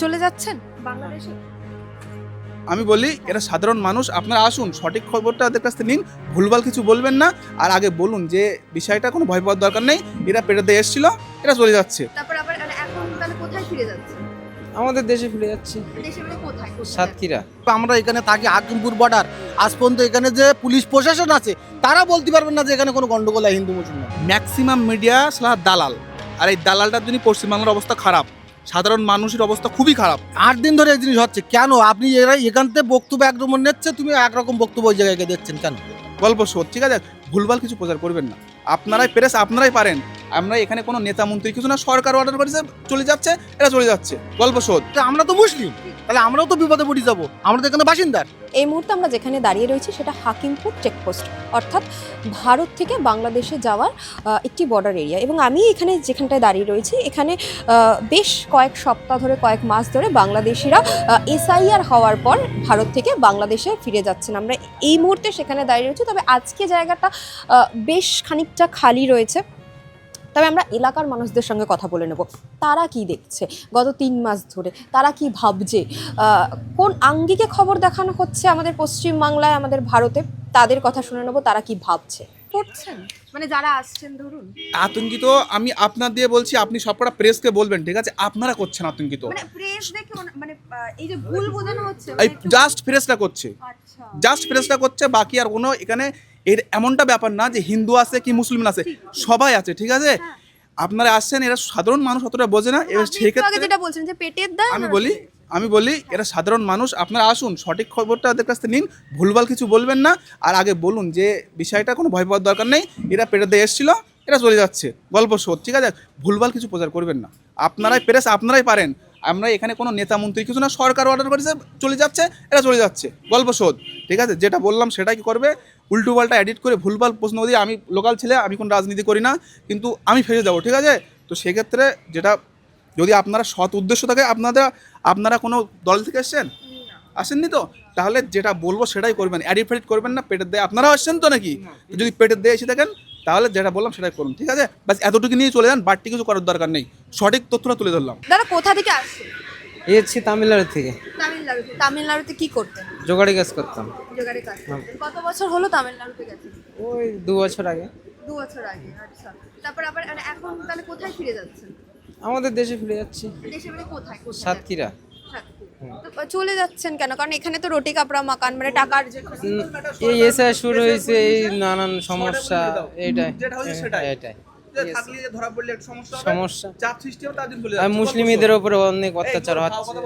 চলে যাচ্ছেন? বাংলাদেশে? আমি বলি এটা সাধারণ মানুষ। আপনারা আসুন সঠিক খবরটা ওদের কাছ থেকে নিন। ভুলভাল কিছু বলবেন না। আর আগে বলুন যে বিষয়টা কোনো ভয় পাওয়ার দরকার নেই। এরা পেটাতে এসেছিল এরা চলে যাচ্ছে। তারপর আবার মানে এখন তাহলে কোথায় ফিরে যাচ্ছে? আমাদের দেশে ফিরে যাচ্ছে। দেশে মানে সাতক্ষীরা। আমরা এখানে থাকি হাকিমপুর বর্ডার আজ পর্যন্ত এখানে যে পুলিশ প্রশাসন আছে তারা বলতে পারবেন না যে এখানে কোনো গন্ডগোল হয় হিন্দু মুসলমান ম্যাক্সিমাম মিডিয়া স্লাহ দালাল। আর এই দালালটার জন্য পশ্চিমবাংলার অবস্থা খারাপ। সাধারণ মানুষের অবস্থা খুবই খারাপ। আট দিন ধরে এই জিনিস হচ্ছে। কেন? আপনি এরা এখান থেকে বক্তব্য একরকম নিচ্ছে তুমি একরকম বক্তব্য ওই জায়গায় গিয়ে দিচ্ছেন কেন? গল্প শোধ ঠিক আছে? ভুলভাল কিছু প্রচার করবেন না। আপনারাই প্রেস আপনারাই পারেন। আমরা এখানে কোনো নেতা মন্ত্রী কিছু না সরকার অর্ডার করেছে চলে যাচ্ছে এরা চলে যাচ্ছে। গল্প শোধ। তা আমরা তো মুসলিম। তাহলে আমরাও তো বিপদে পড়ে যাব। আমরা তো এখানে বাসিন্দার এই মুহূর্তে আমরা যেখানে দাঁড়িয়ে রয়েছি সেটা হাকিমপুর চেকপোস্ট অর্থাৎ ভারত থেকে বাংলাদেশে যাওয়ার একটি বর্ডার এরিয়া এবং আমি এখানে যেখানটায় দাঁড়িয়ে রয়েছি এখানে বেশ কয়েক সপ্তাহ ধরে কয়েক মাস ধরে বাংলাদেশিরা এসআইআর হওয়ার পর ভারত থেকে বাংলাদেশে ফিরে যাচ্ছেন। আমরা এই মুহূর্তে সেখানে দাঁড়িয়ে রয়েছি তবে আজকে জায়গাটা বেশ খানিকটা খালি রয়েছে। তবে আমরা এলাকার মানুষদের সঙ্গে কথা বলে নেব। তারা কি দেখছে? গত তিন মাস ধরে তারা কি ভাবছে? কোন আঙ্গিকে খবর দেখানো হচ্ছে আমাদের পশ্চিম বাংলায় আমাদের ভারতে? তাদের কথা শুনে নেব তারা কি ভাবছে? করছেন? মানে যারা আসছেন ধরুন। আতঙ্কিত আমি আপনার দিয়ে বলছি আপনি সবকটা প্রেসকে বলবেন ঠিক আছে? আপনারা করছেন আতঙ্কিত। মানে প্রেস দেখে মানে এই যে ভুল বোঝানো হচ্ছে এই মানে জাস্ট প্রেসটা করছে। আচ্ছা। জাস্ট প্রেসটা করছে বাকি আর কোনো এখানে এর এমনটা ব্যাপার না যে হিন্দু আছে কি মুসলিম আছে সবাই আছে ঠিক আছে? হ্যাঁ। আপনারা আসছেন এরা সাধারণ মানুষ অতটা বোঝে না। এবার সেক্ষেত্রে যেটা বলছেন যে পেটের দায় আমি বলি আমি বলি এরা সাধারণ মানুষ আপনারা আসুন সঠিক খবরটা ওদের কাছ থেকে নিন ভুলভাল কিছু বলবেন না। আর আগে বলুন যে বিষয়টা কোনো ভয় পাওয়ার দরকার নেই এরা পেটাতে এসেছিল এরা চলে যাচ্ছে গল্প শোধ ঠিক আছে? ভুলভাল কিছু প্রচার করবেন না। আপনারাই প্রেস আপনারাই পারেন। আমরা এখানে কোনো নেতা মন্ত্রী কিছু না সরকার অর্ডার করেছে চলে যাচ্ছে এরা চলে যাচ্ছে গল্প শোধ ঠিক আছে? যেটা বললাম সেটাই কি করবে। উল্টো পাল্টা এডিট করে ভুলভাল প্রশ্ন দিয়ে আমি লোকাল ছেলে আমি কোনো রাজনীতি করি না কিন্তু আমি ফেসে যাব ঠিক আছে? তো সেক্ষেত্রে যেটা যদি আপনারা সৎ উদ্দেশ্য থাকে আপনারা আপনারা কোনো দল থেকে এসছেন? আসেননি তো? তাহলে যেটা বলব সেটাই করবেন। এডিট ফেডিট করবেন না পেটের দেয় আপনারা আসছেন তো নাকি? যদি পেটের দিয়ে এসে থাকেন তাহলে যেটা বললাম সেটাই করুন ঠিক আছে? বাস এতটুকু নিয়ে চলে যান বাড়তি কিছু করার দরকার নেই। সঠিক তথ্যটা তুলে ধরলাম। দাদা কোথা থেকে আসছেন? এসেছি তামিলনাড়ু থেকে। তামিলনাড়ুতে তামিলনাড়ুতে কি করতেন? জোগাড়ি কাজ করতাম। জোগাড়ে কাজ করতেন। কত বছর হলো তামিলনাড়ুতে গেছেন? ওই দু বছর আগে। দু বছর আগে আচ্ছা। তারপর আবার মানে এখন তাহলে কোথায় ফিরে যাচ্ছেন? আমাদের দেশে ফিরে যাচ্ছি। দেশে মানে কোথায়? কোথায়? সাতক্ষীরা। তো চলে যাচ্ছেন কেন? কারণ এখানে তো রুটি কাপড়া মাকান মানে টাকার এই এসে শুরু হয়েছে এই নানান সমস্যা এটাই সেটাই। এটাই মুসলিমদের উপরে অনেক অত্যাচার হচ্ছে।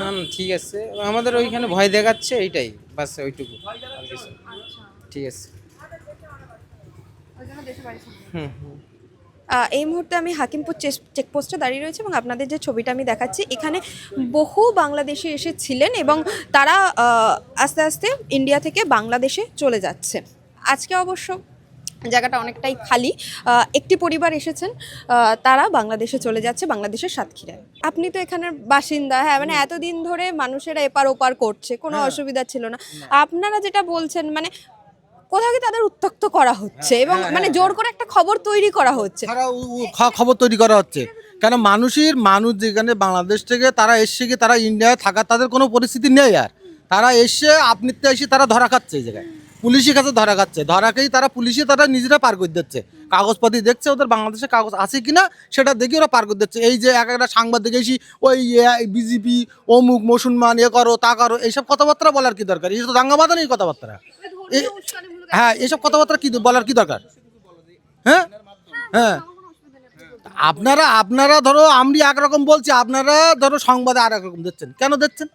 না না, ঠিক আছে। আমাদের ওইখানে ভয় দেখাচ্ছে এইটাই বাস ওইটুকু। না। ঠিক আছে। হুম হুম। এই মুহূর্তে আমি হাকিমপুর চেকপোস্টে দাঁড়িয়ে রয়েছি এবং আপনাদের যে ছবিটা আমি দেখাচ্ছি এখানে বহু বাংলাদেশি এসেছিলেন এবং তারা আস্তে আস্তে ইন্ডিয়া থেকে বাংলাদেশে চলে যাচ্ছে। আজকে অবশ্য জায়গাটা অনেকটাই খালি। একটি পরিবার এসেছেন তারা বাংলাদেশে চলে যাচ্ছে বাংলাদেশের সাতক্ষীরায়। আপনি তো এখানের বাসিন্দা হ্যাঁ মানে এতদিন ধরে মানুষেরা এপার ওপার করছে কোনো অসুবিধা ছিল না। আপনারা যেটা বলছেন মানে কোথাও কি তাদের উত্তক্ত করা হচ্ছে? এবং মানে জোর করে একটা খবর তৈরি করা হচ্ছে। খবর তৈরি করা হচ্ছে। কেন মানুষের মানুষ যেখানে বাংলাদেশ থেকে তারা এসছে গিয়ে তারা ইন্ডিয়ায় থাকার তাদের কোনো পরিস্থিতি নেই আর। তারা এসে আপনিতে এসে তারা ধরা খাচ্ছে এই জায়গায়। পুলিশের কাছে ধরা খাচ্ছে। ধরাকেই তারা পুলিশে তারা নিজেরা পার করে দিচ্ছে। কাগজপাতি দেখছে ওদের বাংলাদেশে কাগজ আছে কিনা সেটা দেখে ওরা পার করে দিচ্ছে। এই যে এক একটা সাংবাদিক এসি ওই বিজেপি, অমুক, মুসলমান, এ করো, তা করো, এইসব কথাবার্তা বলার কি দরকার? এই তো দাঙ্গা বাঁধানো এই কথাবার্তা হ্যাঁ এইসব কথাবার্তা কি বলার কি দরকার? হ্যাঁ? হ্যাঁ। আপনারা আপনারা ধরো, আমি একরকম বলছি, আপনারা ধরো সংবাদে আর একরকম দিচ্ছেন। কেন দিচ্ছেন?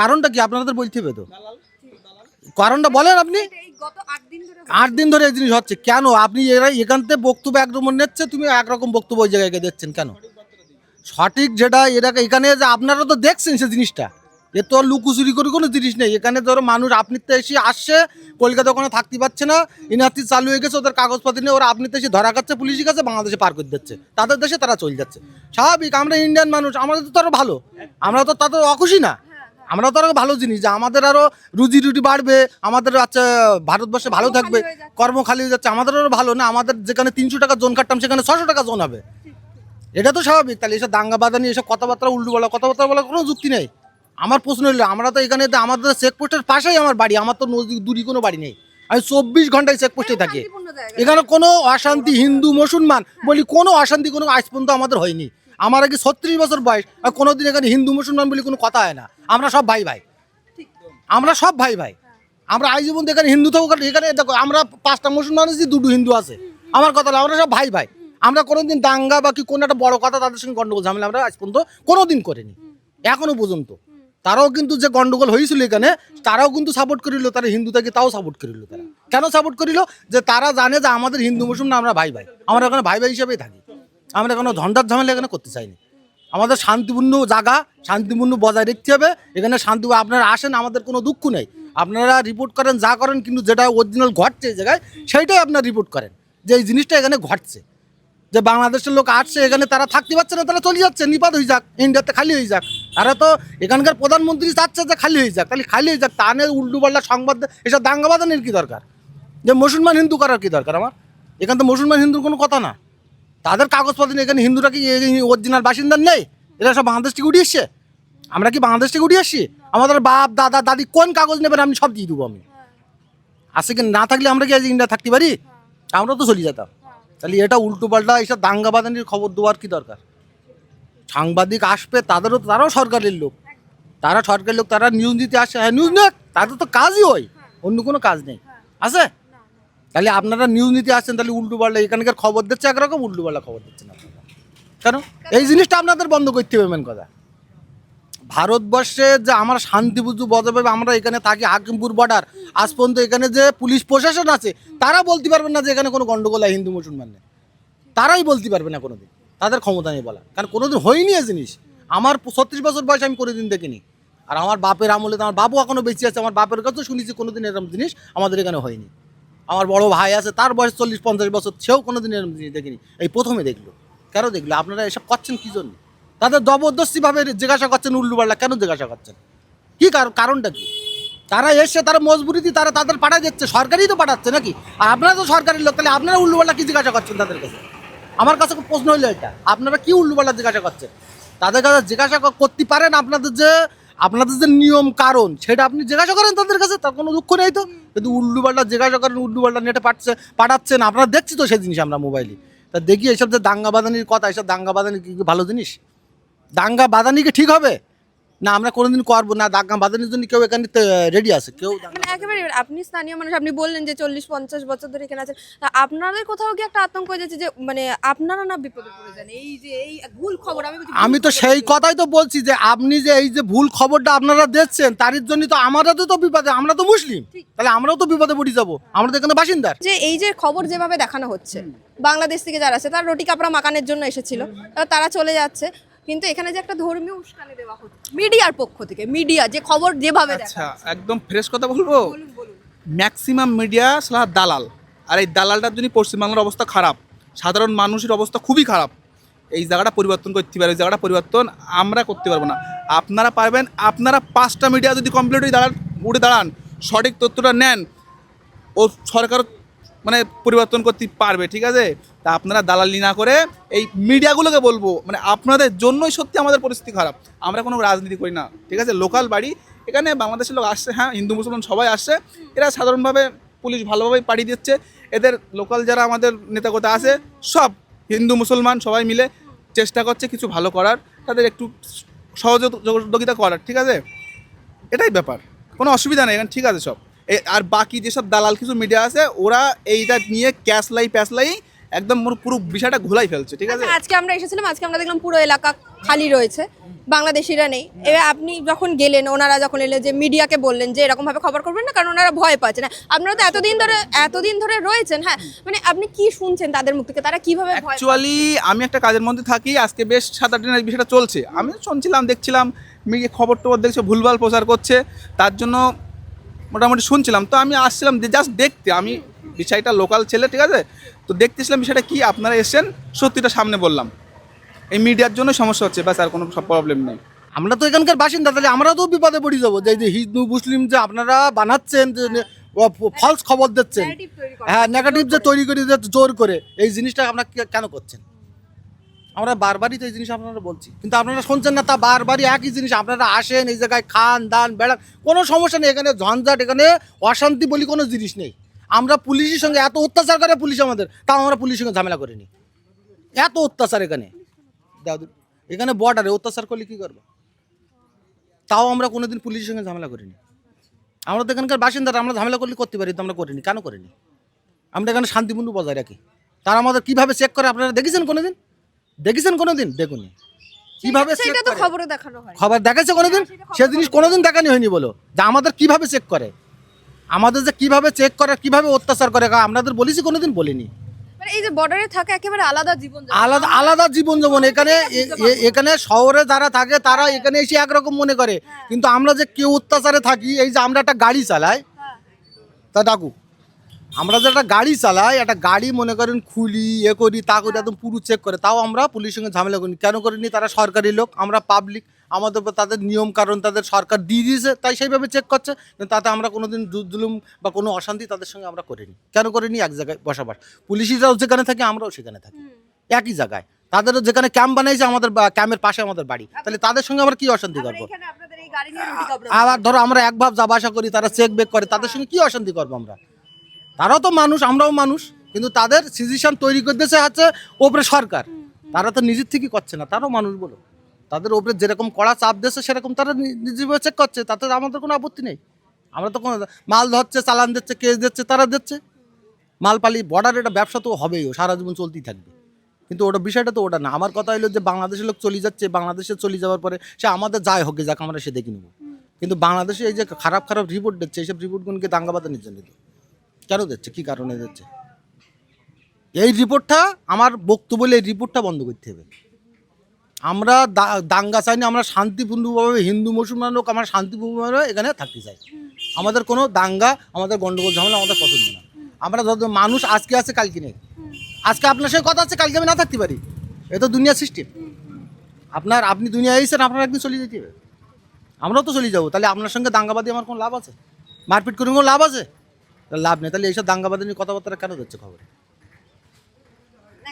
কারণটা কি আপনাদের বলতে হবে তো? কারণটা বলেন আপনি? আট দিন ধরে এই জিনিস হচ্ছে। কেন? আপনি এরা এখান থেকে বক্তব্য একরকম নিচ্ছে তুমি একরকম বক্তব্য ওই জায়গায় গিয়ে দিচ্ছেন কেন? সঠিক যেটা এরা এখানে যে আপনারা তো দেখছেন সে জিনিসটা। এ তো আর লুকোচুরি করে কোনো জিনিস নেই। এখানে ধরো মানুষ আপনিতে এসে আসছে কলকাতা ওখানে থাকতে পারছে না ইনাতি চালু হয়ে গেছে ওদের কাগজপাতি নিয়ে ওরা আপনিতে এসে ধরা খাচ্ছে পুলিশের কাছে বাংলাদেশে পার করে দিচ্ছে। তাদের দেশে তারা চলে যাচ্ছে। স্বাভাবিক আমরা ইন্ডিয়ান মানুষ আমাদের তো আরও ভালো। আমরা তো তাদের অখুশি না। আমরা তো আরও ভালো জিনিস যে আমাদের আরও রুজি রুটি বাড়বে আমাদের আচ্ছা ভারতবর্ষে ভালো থাকবে কর্ম খালি হয়ে যাচ্ছে আমাদের আরও ভালো না আমাদের যেখানে তিনশো টাকা জোন কাটতাম সেখানে ছশো টাকা জোন হবে। এটা তো স্বাভাবিক তাহলে এসব দাঙ্গা বাদানি এসব কথাবার্তা উল্টো বলা কথাবার্তা বলার কোনো যুক্তি নেই। আমার প্রশ্ন হলো আমরা তো এখানে আমাদের চেকপোস্টের পাশেই আমার বাড়ি আমার তো নদী দূরই কোনো বাড়ি নেই। আমি চব্বিশ ঘন্টায় চেকপোস্টে থাকি। এখানে কোনো অশান্তি হিন্দু মুসলমান বলি কোনো অশান্তি কোনো আজ পর্যন্ত আমাদের হয়নি। আমার আগে ছত্রিশ বছর বয়স আর কোনোদিন এখানে হিন্দু মুসলমান বলে কোনো কথা হয় না। আমরা সব ভাই ভাই। আমরা সব ভাই ভাই। আমরা আইজীবন এখানে হিন্দু থাকব কারণ এখানে দেখো, আমরা পাঁচটা মুসলমান আছি, দুটো হিন্দু আছে। আমার কথা আমরা সব ভাই ভাই। আমরা কোনোদিন দাঙ্গা বা কি কোনো একটা বড় কথা তাদের সঙ্গে গন্ডগোল, ঝামেলা আমরা আজ পর্যন্ত কোনোদিন করিনি। এখনও পর্যন্ত। তারাও কিন্তু যে গন্ডগোল হয়েছিল এখানে, তারাও কিন্তু সাপোর্ট করিল, তারা হিন্দু থেকে তাও সাপোর্ট করিল তারা। কেন সাপোর্ট করিল? যে তারা জানে যে আমাদের হিন্দু মুসলমান, আমরা ভাই ভাই। আমরা এখানে ভাই ভাই হিসেবেই থাকি। আমরা কোনো ঝঞ্ঝাট ঝামেলা এখানে করতে চাইনি। আমাদের শান্তিপূর্ণ জায়গা, শান্তিপূর্ণ বজায় রাখতে হবে। এখানে শান্তি, আপনারা আসেন, আমাদের কোনো দুঃখ নেই। আপনারা রিপোর্ট করেন, যা করেন, কিন্তু যেটা অরিজিনাল ঘটছে এই জায়গায়, সেইটাই আপনারা রিপোর্ট করেন। যে এই জিনিসটা এখানে ঘটছে। যে বাংলাদেশের লোক আসছে, এখানে তারা থাকতে পারছে না, তারা চলে যাচ্ছে, নিপাত হয়ে যাক, ইন্ডিয়াতে খালি হয়ে যাক। তারা তো এখানকার প্রধানমন্ত্রী চাচ্ছে যে খালি হয়ে যাক, তাহলে খালি হয়ে যাক তা নিয়ে উল্টো পাল্টা সংবাদ এসব দাঙ্গা বাঁধানোর কী দরকার? যে মুসলমান হিন্দু করার কী দরকার আমার? এখানে তো মুসলমান হিন্দুর কোনো কথা না। তাদের কাগজপত্র নেই, এখানে হিন্দুরা কি অরিজিনাল বাসিন্দার নেই? এরা সব বাংলাদেশ থেকে উঠে এসছে? আমরা কি বাংলাদেশ থেকে উঠে আসছি আমাদের বাপ দাদা দাদি কোন কাগজ নেবেন আমি সব দিয়ে দেবো আমি। আসে কি না থাকলে আমরা কি আজ ইন্ডিয়া থাকতে পারি? আমরা তো চলে যেতাম। তাহলে এটা উল্টো পাল্টা এইসব দাঙ্গা বাদানির খবর দেওয়ার কি দরকার? সাংবাদিক আসবে তাদেরও তারাও সরকারের লোক। তারা সরকারের লোক তারা নিউজ দিতে আসে। হ্যাঁ নিউজ নেক তাদের তো কাজই হয় অন্য কোনো কাজ নেই। আছে? তাহলে আপনারা নিউজ নিতে আসছেন তাহলে উল্টো পাল্টা এখানকার খবর দিচ্ছে একরকম উল্টো পাল্টা খবর দিচ্ছেন আপনারা। কেন? এই জিনিসটা আপনাদের বন্ধ করতে হবে মেন কথা। ভারতবর্ষে যে আমরা শান্তি বুঝু বজায় আমরা এখানে থাকি হাকিমপুর বর্ডার আজ পর্যন্ত এখানে যে পুলিশ প্রশাসন আছে তারা বলতে পারবেন না যে এখানে কোনো গন্ডগোল হয় হিন্দু মুসলমান নেই। তারাই বলতে পারবে না কোনোদিন। তাদের ক্ষমতা নেই বলা কারণ কোনোদিন হয়নি এ জিনিস। আমার ছত্রিশ বছর বয়স আমি কোনোদিন দেখিনি। আর আমার বাপের আমলে তো আমার বাবু এখনও বেঁচে আছে আমার বাপের কাছেও শুনেছি কোনোদিন এরকম জিনিস আমাদের এখানে হয়নি। আমার বড় ভাই আছে, তার বয়স চল্লিশ, পঞ্চাশ বছর, সেও কোনোদিন এরকম জিনিস দেখিনি। এই প্রথমে দেখল। কেন দেখল? আপনারা এসব করছেন কী জন্য? তাদের জবরদস্তিভাবে জিজ্ঞাসা করছেন উল্লুপাল্লা কেন জিজ্ঞাসা করছেন? কী কারণ কারণটা কী? তারা এসে, তারা মজবুরি মজবুরিতে তারা তাদের পাঠায় দিচ্ছে, সরকারই তো পাঠাচ্ছে নাকি? আর আপনারা তো সরকারের লোক, তাহলে আপনারা উল্লুপাল্লা কি জিজ্ঞাসা করছেন তাদের কাছে? আমার কাছে প্রশ্ন হলো এটা। আপনারা কি উল্লুপাল্লা জিজ্ঞাসা করছেন? তাদের কাছে জিজ্ঞাসা করতে পারেন আপনাদের যে আপনাদের যে নিয়ম, কারণ, সেটা আপনি জিজ্ঞাসা করেন তাদের কাছে, তার কোনো দুঃখ নেই তো। কিন্তু উল্লুপাল্টা জিজ্ঞাসা করেন উল্লুপাল্টা নেটে পাঠাচ্ছে, পাঠাচ্ছেন, আপনারা দেখছি তো সেই জিনিস আমরা মোবাইলে তা দেখি এসব যে দাঙ্গা বাদানির কথা, এসব দাঙ্গা বাদানি কি ভালো জিনিস? দাঙ্গা বাদানি কি ঠিক হবে? না আমরা কোনোদিন করব না দাঙ্গা বাদানির জন্য কেউ এখানে রেডি আছে কেউ মানে একেবারে আপনি স্থানীয় মানুষ আপনি বললেন যে চল্লিশ পঞ্চাশ বছর ধরে এখানে আছেন আপনাদের কোথাও কি একটা আতঙ্ক হয়ে যাচ্ছে যে মানে আপনারা না বিপদে পড়ে যান? এই যে এই ভুল খবর আমি আমি তো সেই কথাই তো বলছি যে আপনি যে এই যে ভুল খবরটা আপনারা দিচ্ছেন তার জন্য তো আমরা তো বিপদে আমরা তো মুসলিম। তাহলে আমরাও তো বিপদে পড়ে যাব আমরা তো এখানে বাসিন্দার যে এই যে খবর যেভাবে দেখানো হচ্ছে বাংলাদেশ থেকে যারা আছে তারা রুটি কাপড়া মাকানের জন্য এসেছিল তারা চলে যাচ্ছে। কিন্তু এখানে যে একটা ধর্মীয় উস্কানি দেওয়া হচ্ছে মিডিয়ার পক্ষ থেকে মিডিয়া যে খবর যেভাবে আচ্ছা একদম ফ্রেশ কথা বলব? ম্যাক্সিমাম মিডিয়া সালা দালাল। আর এই দালালটার জন্য পশ্চিমবাংলার অবস্থা খারাপ সাধারণ মানুষের অবস্থা খুবই খারাপ এই জায়গাটা পরিবর্তন করতে পারে এই জায়গাটা পরিবর্তন আমরা করতে পারব না। আপনারা পারবেন আপনারা পাঁচটা মিডিয়া যদি কমপ্লিট হয়ে দাঁড়ান উঠে দাঁড়ান সঠিক তথ্যটা নেন ও সরকার মানে পরিবর্তন করতে পারবে, ঠিক আছে? তা আপনারা দালালি না করে এই মিডিয়াগুলোকে বলব মানে আপনাদের জন্যই সত্যি আমাদের পরিস্থিতি খারাপ। আমরা কোনো রাজনীতি করি না, ঠিক আছে? লোকাল বাড়ি, এখানে বাংলাদেশের লোক আসছে হ্যাঁ হিন্দু, মুসলমান সবাই আসছে। এরা সাধারণভাবে পুলিশ ভালোভাবেই পাঠিয়ে দিচ্ছে। এদের লোকাল যারা আমাদের নেতাকতা আছে, সব হিন্দু, মুসলমান সবাই মিলে চেষ্টা করছে কিছু ভালো করার, তাদের একটু সহযোগিতা করার, ঠিক আছে? এটাই ব্যাপার, কোনো অসুবিধা নেই, এখানে ঠিক আছে সব। আর বাকি যেসব দালাল কিছু মিডিয়া আছে ওরা এইটা নিয়ে ক্যাশ লাই প্যাশ লাই একদম পুরো- বিষয়টা ঘোলাই ফেলছে ঠিক আছে? আচ্ছা, আজকে আমরা এসেছিলাম আজকে আমরা দেখলাম পুরো এলাকা খালি রয়েছে বাংলাদেশিরা নেই। এবার আপনি যখন গেলেন ওনারা যখন এলেন যে মিডিয়াকে বললেন যে এরকম ভাবে খবর করবেন না কারণ ওনারা ভয় পাচ্ছে না। আপনারা তো এতদিন ধরে এতদিন ধরে রয়েছেন হ্যাঁ? মানে আপনি কি শুনছেন তাদের মুখ থেকে? তারা কীভাবে অ্যাকচুয়ালি আমি একটা কাজের মধ্যে থাকি আজকে বেশ সাত আট দিন এই বিষয়টা চলছে। আমি শুনছিলাম দেখছিলাম মিডিয়া খবর টবর দেখছে ভুলভাল প্রচার করছে। তার জন্য মোটামুটি শুনছিলাম। তো আমি আসছিলাম যে জাস্ট দেখতে। আমি বিষয়টা লোকাল ছেলে ঠিক আছে? তো দেখতেছিলাম বিষয়টা কি আপনারা এসেছেন সত্যিটা সামনে বললাম। এই মিডিয়ার জন্য সমস্যা হচ্ছে ব্যাস আর কোনো সব প্রবলেম নেই। আমরা তো এখানকার বাসিন্দা তাহলে আমরা তো বিপদে পড়ে যাব। যে হিন্দু মুসলিম যে আপনারা বানাচ্ছেন যে ফলস খবর দিচ্ছেন। হ্যাঁ নেগেটিভ যে তৈরি করে জোর করে এই জিনিসটা কে- কেন করছেন? আমরা বারবারই তো এই জিনিস আপনারা বলছি। কিন্তু আপনারা শুনছেন না, তা বারবারই একই জিনিস। আপনারা আসেন এই জায়গায় খান, দান, বেড়ান, কোনো সমস্যা নেই। এখানে ঝঞ্ঝাট, এখানে অশান্তি বলি কোনো জিনিস নেই। আমরা পুলিশের সঙ্গে, এত অত্যাচার করে পুলিশ আমাদের, তাও আমরা পুলিশের সঙ্গে ঝামেলা করিনি। এত অত্যাচার এখানে। দাও দিন। এখানে বর্ডারে অত্যাচার করলে কী করব? তাও আমরা কোনোদিন পুলিশের সঙ্গে ঝামেলা করিনি। আমরা তো এখানকার বাসিন্দারা, আমরা ঝামেলা করলে করতে পারি তো আমরা করিনি। কেন করিনি? আমরা এখানে শান্তিপূর্ণ বজায় রাখি। তারা আমাদের কীভাবে চেক করে, আপনারা দেখেছেন কোনোদিন? দেখেছেন কোনোদিন? দেখুন। কীভাবে চেক সেটা তো করে? খবরে দেখানো হয়। খবর দেখাচ্ছে কোনোদিন? সে জিনিস কোনোদিন দেখানি হয়নি বলো। যে আমাদের কীভাবে চেক করে? আমাদের যে কীভাবে চেক করে কীভাবে অত্যাচার করে আমাদের বলেছি কোনোদিন বলিনি। মানে এই যে বর্ডারে থাকা একেবারে আলাদা জীবন আলাদা আলাদা জীবন যেমন এখানে এ- এ- এখানে শহরে যারা থাকে তারা এখানে এসে একরকম মনে করে। কিন্তু আমরা যে কেউ অত্যাচারে থাকি এই যে আমরা একটা গাড়ি চালাই। তা ডাকু আমরা যে একটা গাড়ি চালাই একটা গাড়ি মনে করেন খুলি এ করি তা করি একদম পুরো চেক করে। তাও আমরা পুলিশের সঙ্গে ঝামেলা করি কেন করিনি? তারা সরকারি লোক আমরা পাবলিক আমাদের তাদের নিয়ম কারণ তাদের সরকার দিয়ে দিয়েছে তাই সেইভাবে চেক করছে। কিন্তু তাতে আমরা কোনোদিন জু- জুলুম বা কোনো অশান্তি তাদের সঙ্গে আমরা করিনি। কেন করিনি? এক জায়গায় বসবাস। পুলিশিরাও যেখানে থাকে আমরাও সেখানে থাকি। একই জায়গায়। তাদেরও যেখানে ক্যাম্প বানাইছে আমাদের ক্যাম্পের পাশে আমাদের বাড়ি। তাহলে তাদের সঙ্গে আমরা কি অশান্তি করব? আবার ধরো আমরা এক ভাব যাবা আসা করি তারা চেক বেক করে তাদের সঙ্গে কি অশান্তি করব আমরা? তারাও তো মানুষ আমরাও মানুষ কিন্তু তাদের সিচুয়েশন তৈরি করতেছে হচ্ছে ওপরে সরকার। তারা তো নিজের থেকেই করছে না তারাও মানুষ বলো। তাদের ওপরে যেরকম কড়া চাপ দিচ্ছে সেরকম তারা নি- নিজেভাবে চেক করছে তাতে আমাদের কোনো আপত্তি নেই। আমরা তো কোনো মাল ধরছে চালান দিচ্ছে কেস দিচ্ছে তারা দিচ্ছে। মাল পালি বর্ডার এটা ব্যবসা তো হবেই ও, সারা জীবন চলতেই থাকবে। কিন্তু ওটা বিষয়টা তো ওটা না। আমার কথা হলো যে বাংলাদেশের লোক চলে যাচ্ছে বাংলাদেশে চলে যাওয়ার পরে সে আমাদের যাই হোক যাক আমরা সে দেখে নেব। কিন্তু বাংলাদেশে এই যে খারাপ খারাপ রিপোর্ট দিচ্ছে এইসব রিপোর্টগুলোকে দাঙ্গাবাদানির জন্য দিচ্ছে। কেন দিচ্ছে? কী কারণে দিচ্ছে? এই রিপোর্টটা, আমার বক্তব্য এই রিপোর্টটা বন্ধ করতে হবে। আমরা দাঙ্গা চাই না আমরা শান্তিপূর্ণভাবে হিন্দু, মুসলমান লোক আমরা শান্তিপূর্ণভাবে এখানে থাকতে চাই। আমাদের কোনো দাঙ্গা, আমাদের গণ্ডগোল ঝামেলা আমাদের পছন্দ না। আমরা যত মানুষ আজকে আছে, কালকে নেই। আজকে আপনার সঙ্গে কথা আছে, কালকে আমি না থাকতে পারি। এ তো দুনিয়া সিস্টেম আপনার, আপনি দুনিয়া এসেছেন আপনার একদিন চলে যেতে হবে। আমরাও তো চলে যাব। তাহলে আপনার সঙ্গে দাঙ্গাবাদী আমার কোনো লাভ আছে? মারপিট করে কোনো লাভ আছে? লাভ নেই। তাহলে এইসব দাঙ্গাবাদী নিয়ে কথাবার্তা কেন যাচ্ছে খবরে?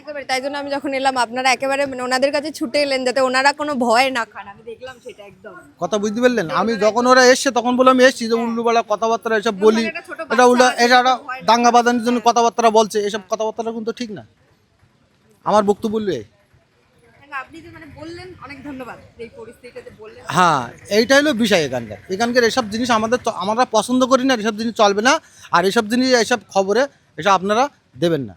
একেবারে তাই জন্য আমি যখন এলাম আপনারা একেবারে মানে ওনাদের কাছে ছুটে এলেন যাতে ওনারা কোনো ভয় না খান। আমি দেখলাম সেটা একদম। কথা বুঝতে পারলেন? আমি যখন ওরা এসছে তখন বললাম আমি এসছি যে উল্লুবেলা কথাবার্তা এসব বলি এটা উল্লো এটা একটা দাঙ্গাবাদানির জন্য কথাবার্তা বলছে। এসব কথাবার্তা কিন্তু ঠিক না। আমার বক্তব্য বলবে? হ্যাঁ এইটা হলো বিষয় এখানকার। এখানকার এসব জিনিস আমাদের আমরা পছন্দ করি না, এসব জিনিস চলবে না, আর এসব জিনিস, এসব খবরে, এসব আপনারা দেবেন না।